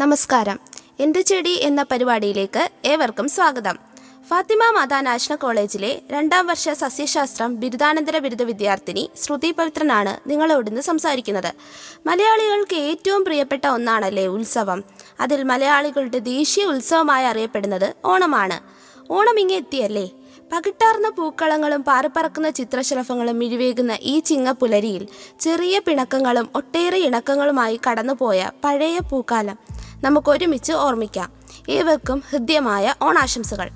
നമസ്കാരം. എന്റെ ചെടി എന്ന പരിപാടിയിലേക്ക് ഏവർക്കും സ്വാഗതം. ഫാത്തിമ മാതാ നാഷണൽ കോളേജിലെ രണ്ടാം വർഷ സസ്യശാസ്ത്രം ബിരുദാനന്തര ബിരുദ വിദ്യാർത്ഥിനി ശ്രുതി പവിത്രനാണ് നിങ്ങളോട് ഇന്ന് സംസാരിക്കുന്നത്. മലയാളികൾക്ക് ഏറ്റവും പ്രിയപ്പെട്ട ഒന്നാണല്ലേ ഉത്സവം. അതിൽ മലയാളികളുടെ ദേശീയ ഉത്സവമായി അറിയപ്പെടുന്നത് ഓണമാണ്. ഓണം ഇങ്ങെ എത്തിയല്ലേ? പകിട്ടാർന്ന പൂക്കളങ്ങളും പാറപ്പറക്കുന്ന ചിത്രശലഭങ്ങളും മിഴിവേകുന്ന ഈ ചിങ്ങപ്പുലരിയിൽ ചെറിയ പിണക്കങ്ങളും ഒട്ടേറെ ഇണക്കങ്ങളുമായി കടന്നുപോയ പഴയ പൂക്കാലം. നമുക്കൊരുമിച്ച് ഓർമ്മിക്കാം. ഏവർക്കും ഹൃദ്യമായ ഓണാശംസകൾ.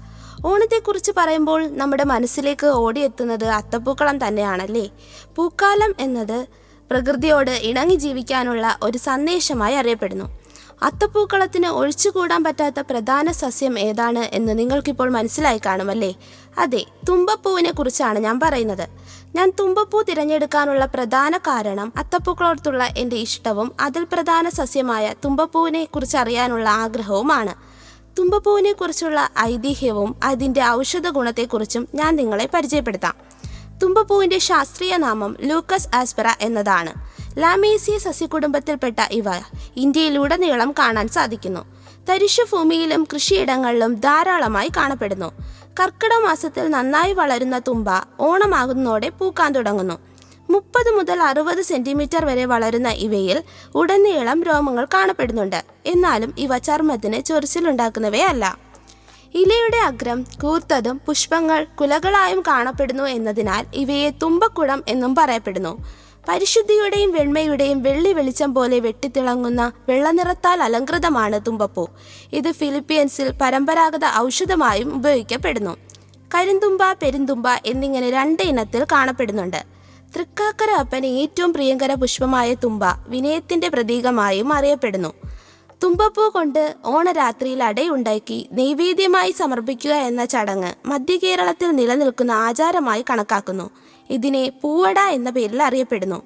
ഓണത്തെക്കുറിച്ച് പറയുമ്പോൾ നമ്മുടെ മനസ്സിലേക്ക് ഓടിയെത്തുന്നത് അത്തപ്പൂക്കളം തന്നെയാണല്ലേ? പൂക്കാലം എന്നത് പ്രകൃതിയോട് ഇണങ്ങി ജീവിക്കാനുള്ള ഒരു സന്ദേശമായി അറിയപ്പെടുന്നു. അത്തപ്പൂക്കളത്തിന് ഒഴിച്ചുകൂടാൻ പറ്റാത്ത പ്രധാന സസ്യം ഏതാണ് എന്ന് നിങ്ങൾക്കിപ്പോൾ മനസ്സിലായി കാണുമല്ലേ? അതെ തുമ്പപ്പൂവിനെ കുറിച്ചാണ് ഞാൻ പറയുന്നത്. ഞാൻ തുമ്പപ്പൂ തിരഞ്ഞെടുക്കാനുള്ള പ്രധാന കാരണം അത്തപ്പൂക്കളോടത്തുള്ള എന്റെ ഇഷ്ടവും അതിൽ പ്രധാന സസ്യമായ തുമ്പപ്പൂവിനെ കുറിച്ച് അറിയാനുള്ള ആഗ്രഹവുമാണ്. തുമ്പപ്പൂവിനെ കുറിച്ചുള്ള ഐതിഹ്യവും അതിന്റെ ഔഷധ ഗുണത്തെക്കുറിച്ചും ഞാൻ നിങ്ങളെ പരിചയപ്പെടുത്താം. തുമ്പപ്പൂവിന്റെ ശാസ്ത്രീയ നാമം ലൂക്കസ് ആസ്പെറ എന്നതാണ്. ലാമേസിയ സസ്യകുടുംബത്തിൽപ്പെട്ട ഇവ ഇന്ത്യയിലുടനീളം കാണാൻ സാധിക്കുന്നു. തരിശു ഭൂമിയിലും കൃഷിയിടങ്ങളിലും ധാരാളമായി കാണപ്പെടുന്നു. കർക്കിടക മാസത്തിൽ നന്നായി വളരുന്ന തുമ്പ ഓണമാകുന്നതോടെ പൂക്കാൻ തുടങ്ങുന്നു. മുപ്പത് മുതൽ അറുപത് സെന്റിമീറ്റർ വരെ വളരുന്ന ഇവയിൽ ഉടനീളം രോമങ്ങൾ കാണപ്പെടുന്നുണ്ട്. എന്നാലും ഇവ ചർമ്മത്തിന് ചൊറിച്ചിലുണ്ടാക്കുന്നവയല്ല ഇലയുടെ അഗ്രം കൂർത്തതും പുഷ്പങ്ങൾ കുലകളായും കാണപ്പെടുന്നു എന്നതിനാൽ ഇവയെ തുമ്പക്കുടം എന്നും പറയപ്പെടുന്നു. പരിശുദ്ധിയുടെയും വെണ്മയുടെയും വെള്ളി വെളിച്ചം പോലെ വെട്ടിത്തിളങ്ങുന്ന വെള്ളനിറത്താൽ അലങ്കൃതമാണ് തുമ്പപ്പൂ. ഇത് ഫിലിപ്പീൻസിൽ പരമ്പരാഗത ഔഷധമായും ഉപയോഗിക്കപ്പെടുന്നു. കരിന്തുമ്പ പെരുന്തുമ്പ എന്നിങ്ങനെ രണ്ട് ഇനത്തിൽ കാണപ്പെടുന്നുണ്ട്. തൃക്കാക്കര അപ്പന് ഏറ്റവും പ്രിയങ്കര പുഷ്പമായ തുമ്പ വിനയത്തിന്റെ പ്രതീകമായും അറിയപ്പെടുന്നു. തുമ്പപ്പൂ കൊണ്ട് ഓണരാത്രിയിൽ അടയുണ്ടാക്കി നൈവേദ്യമായി സമർപ്പിക്കുക എന്ന ചടങ്ങ് മധ്യകേരളത്തിൽ നിലനിൽക്കുന്ന ആചാരമായി കണക്കാക്കുന്നു. ഇതിനെ പൂവട എന്ന പേരിൽ അറിയപ്പെടുന്നു.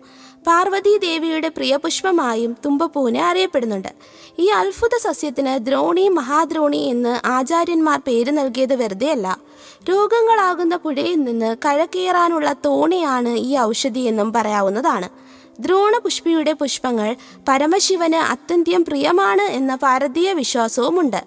പാർവതി ദേവിയുടെ പ്രിയപുഷ്പമായും തുമ്പപ്പൂവിനെ അറിയപ്പെടുന്നുണ്ട്. ഈ അത്ഭുത സസ്യത്തിന് ദ്രോണി മഹാദ്രോണി എന്ന് ആചാര്യന്മാർ പേര് നൽകിയത് വെറുതെയല്ല. രോഗങ്ങളാകുന്ന പുഴയിൽ നിന്ന് കഴക്കേറാനുള്ള തോണിയാണ് ഈ ഔഷധി എന്നും പറയാവുന്നതാണ്. ദ്രോണപുഷ്പിയുടെ പുഷ്പങ്ങൾ പരമശിവന് അത്യന്തം പ്രിയമാണ് എന്ന ഭാരതീയ വിശ്വാസവുമുണ്ട്.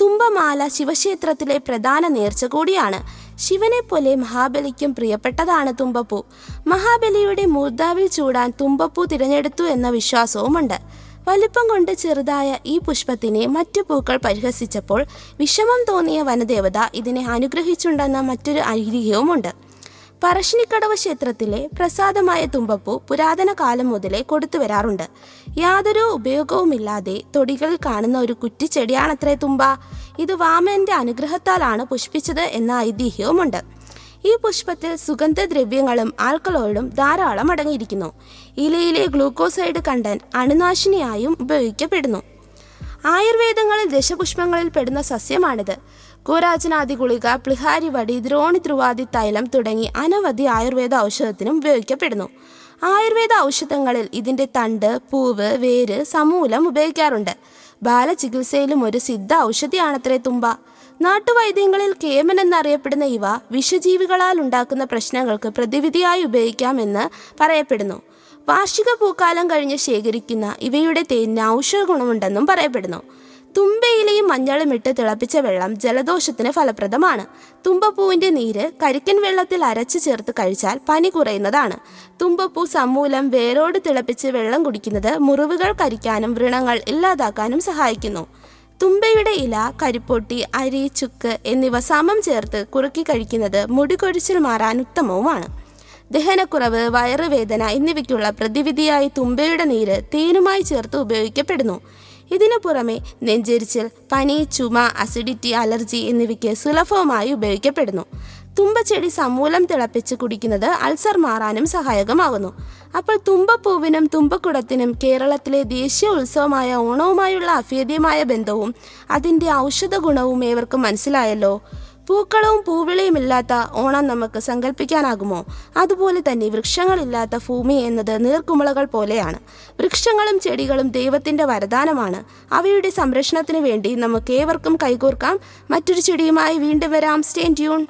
തുമ്പമാല ശിവക്ഷേത്രത്തിലെ പ്രധാന നേർച്ച കൂടിയാണ്. ശിവനെ പോലെ മഹാബലിക്കും പ്രിയപ്പെട്ടതാണ് തുമ്പപ്പൂ. മഹാബലിയുടെ മൂർദാവിൽ ചൂടാൻ തുമ്പപ്പൂ തിരഞ്ഞെടുത്തു എന്ന വിശ്വാസവുമുണ്ട്. വലിപ്പം കൊണ്ട് ചെറുതായ ഈ പുഷ്പത്തിനെ മറ്റു പൂക്കൾ പരിഹസിച്ചപ്പോൾ വിഷമം തോന്നിയ വനദേവത ഇതിനെ അനുഗ്രഹിച്ചുണ്ടെന്ന മറ്റൊരു ഐതിഹ്യവുമുണ്ട്. പറശ്ശിനിക്കടവ് ക്ഷേത്രത്തിലെ പ്രസാദമായ തുമ്പപ്പൂ പുരാതന കാലം മുതലേ കൊടുത്തു വരാറുണ്ട്. യാതൊരു ഉപയോഗവുമില്ലാതെ തൊടികൾ കാണുന്ന ഒരു കുറ്റിച്ചെടിയാണത്രേ തുമ്പ. ഇത് വാമന്റെ അനുഗ്രഹത്താലാണ് പുഷ്പിച്ചത് എന്ന ഐതിഹ്യവുമുണ്ട്. ഈ പുഷ്പത്തിൽ സുഗന്ധദ്രവ്യങ്ങളും ആൽക്കലോയിഡും ധാരാളം അടങ്ങിയിരിക്കുന്നു. ഇലയിലെ ഗ്ലൂക്കോസൈഡ് കണ്ടന്റ് അണുനാശിനിയായും ഉപയോഗിക്കപ്പെടുന്നു. ആയുർവേദങ്ങളിൽ ദശപുഷ്പങ്ങളിൽ പെടുന്ന സസ്യമാണിത്. കൂരാചനാദി ഗുളിക പ്ലിഹാരിവടി ദ്രോണി ധ്രുവാദി തൈലം തുടങ്ങി അനവധി ആയുർവേദ ഔഷധത്തിനും ഉപയോഗിക്കപ്പെടുന്നു. ആയുർവേദ ഔഷധങ്ങളിൽ ഇതിന്റെ തണ്ട് പൂവ് വേര് സമൂലം ഉപയോഗിക്കാറുണ്ട്. ബാലചികിത്സയിലും ഒരു സിദ്ധ ഔഷധിയാണത്രേ തുമ്പ. നാട്ടുവൈദ്യങ്ങളിൽ കേമൻ എന്നറിയപ്പെടുന്ന ഇവ വിഷജീവികളാൽ ഉണ്ടാക്കുന്ന പ്രശ്നങ്ങൾക്ക് പ്രതിവിധിയായി ഉപയോഗിക്കാമെന്ന് പറയപ്പെടുന്നു. വാർഷിക പൂക്കാലം കഴിഞ്ഞ് ശേഖരിക്കുന്ന ഇവയുടെ തേനിന് ഔഷധ ഗുണമുണ്ടെന്നും പറയപ്പെടുന്നു. തുമ്പയിലയും മഞ്ഞളും ഇട്ട് തിളപ്പിച്ച വെള്ളം ജലദോഷത്തിന് ഫലപ്രദമാണ്. തുമ്പപ്പൂവിന്റെ നീര് കരിക്കൻ വെള്ളത്തിൽ അരച്ച് ചേർത്ത് കഴിച്ചാൽ പനി കുറയുന്നതാണ്. തുമ്പപ്പൂ സമൂലം വേരോട് തിളപ്പിച്ച് വെള്ളം കുടിക്കുന്നത് മുറിവുകൾ കരിക്കാനും വ്രണങ്ങൾ ഇല്ലാതാക്കാനും സഹായിക്കുന്നു. തുമ്പയുടെ ഇല കരിപ്പൊട്ടി അരി ചുക്ക് എന്നിവ സമം ചേർത്ത് കുറുക്കി കഴിക്കുന്നത് മുടികൊഴിച്ചിൽ മാറാൻ ഉത്തമവുമാണ്. ദഹനക്കുറവ് വയറുവേദന എന്നിവയ്ക്കുള്ള പ്രതിവിധിയായി തുമ്പയുടെ നീര് തേനുമായി ചേർത്ത് ഉപയോഗിക്കപ്പെടുന്നു. ഇതിനു പുറമെ നെഞ്ചെരിച്ചിൽ പനി ചുമ അസിഡിറ്റി അലർജി എന്നിവയ്ക്ക് സുലഭവുമായി ഉപയോഗിക്കപ്പെടുന്നു. തുമ്പച്ചെടി സമൂലം തിളപ്പിച്ച് കുടിക്കുന്നത് അൾസർ മാറാനും സഹായകമാകുന്നു. അപ്പോൾ തുമ്പപ്പൂവിനും തുമ്പക്കുടത്തിനും കേരളത്തിലെ ദേശീയ ഉത്സവമായ ഓണവുമായുള്ള അഭേദ്യമായ ബന്ധവും അതിന്റെ ഔഷധ ഗുണവും ഏവർക്കും മനസ്സിലായല്ലോ? പൂക്കളവും പൂവിളയും ഇല്ലാത്ത ഓണം നമുക്ക് സങ്കല്പിക്കാനാകുമോ? അതുപോലെ തന്നെ വൃക്ഷങ്ങളില്ലാത്ത ഭൂമി എന്നത് നീർക്കുമളകൾ പോലെയാണ്. വൃക്ഷങ്ങളും ചെടികളും ദൈവത്തിന്റെ വരദാനമാണ്. അവയുടെ സംരക്ഷണത്തിന് വേണ്ടി നമുക്ക് ഏവർക്കും കൈകോർക്കാം. മറ്റൊരു ചെടിയുമായി വീണ്ടും വരാം. Steyn tune